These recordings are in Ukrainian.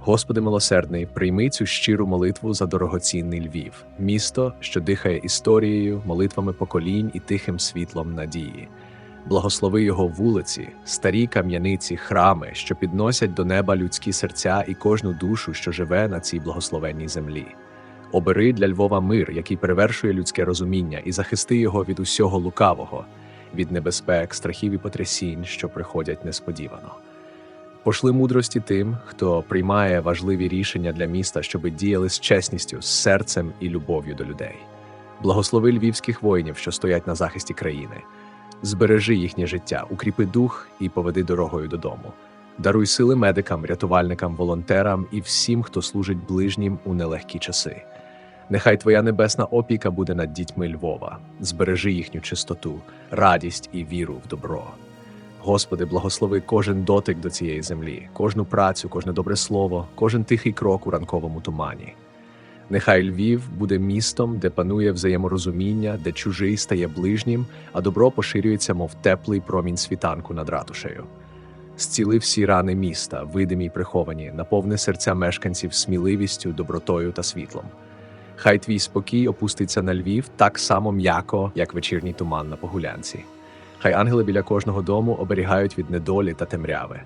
Господи милосердний, прийми цю щиру молитву за дорогоцінний Львів, місто, що дихає історією, молитвами поколінь і тихим світлом надії. Благослови його вулиці, старі кам'яниці, храми, що підносять до неба людські серця і кожну душу, що живе на цій благословенній землі. Обери для Львова мир, який перевершує людське розуміння, і захисти його від усього лукавого, від небезпек, страхів і потрясінь, що приходять несподівано. Пошли мудрості тим, хто приймає важливі рішення для міста, щоби діяли з чесністю, з серцем і любов'ю до людей. Благослови львівських воїнів, що стоять на захисті країни. Збережи їхнє життя, укріпи дух і поведи дорогою додому. Даруй сили медикам, рятувальникам, волонтерам і всім, хто служить ближнім у нелегкі часи. Нехай Твоя небесна опіка буде над дітьми Львова, збережи їхню чистоту, радість і віру в добро. Господи, благослови кожен дотик до цієї землі, кожну працю, кожне добре слово, кожен тихий крок у ранковому тумані. Нехай Львів буде містом, де панує взаєморозуміння, де чужий стає ближнім, а добро поширюється, мов теплий промінь світанку над ратушею. Зціли всі рани міста, видимі й приховані, наповни серця мешканців сміливістю, добротою та світлом. Хай твій спокій опуститься на Львів так само м'яко, як вечірній туман на погулянці. Хай ангели біля кожного дому оберігають від недолі та темряви.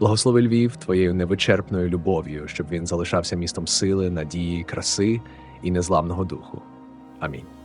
Благослови Львів твоєю невичерпною любов'ю, щоб він залишався містом сили, надії, краси і незламного духу. Амінь.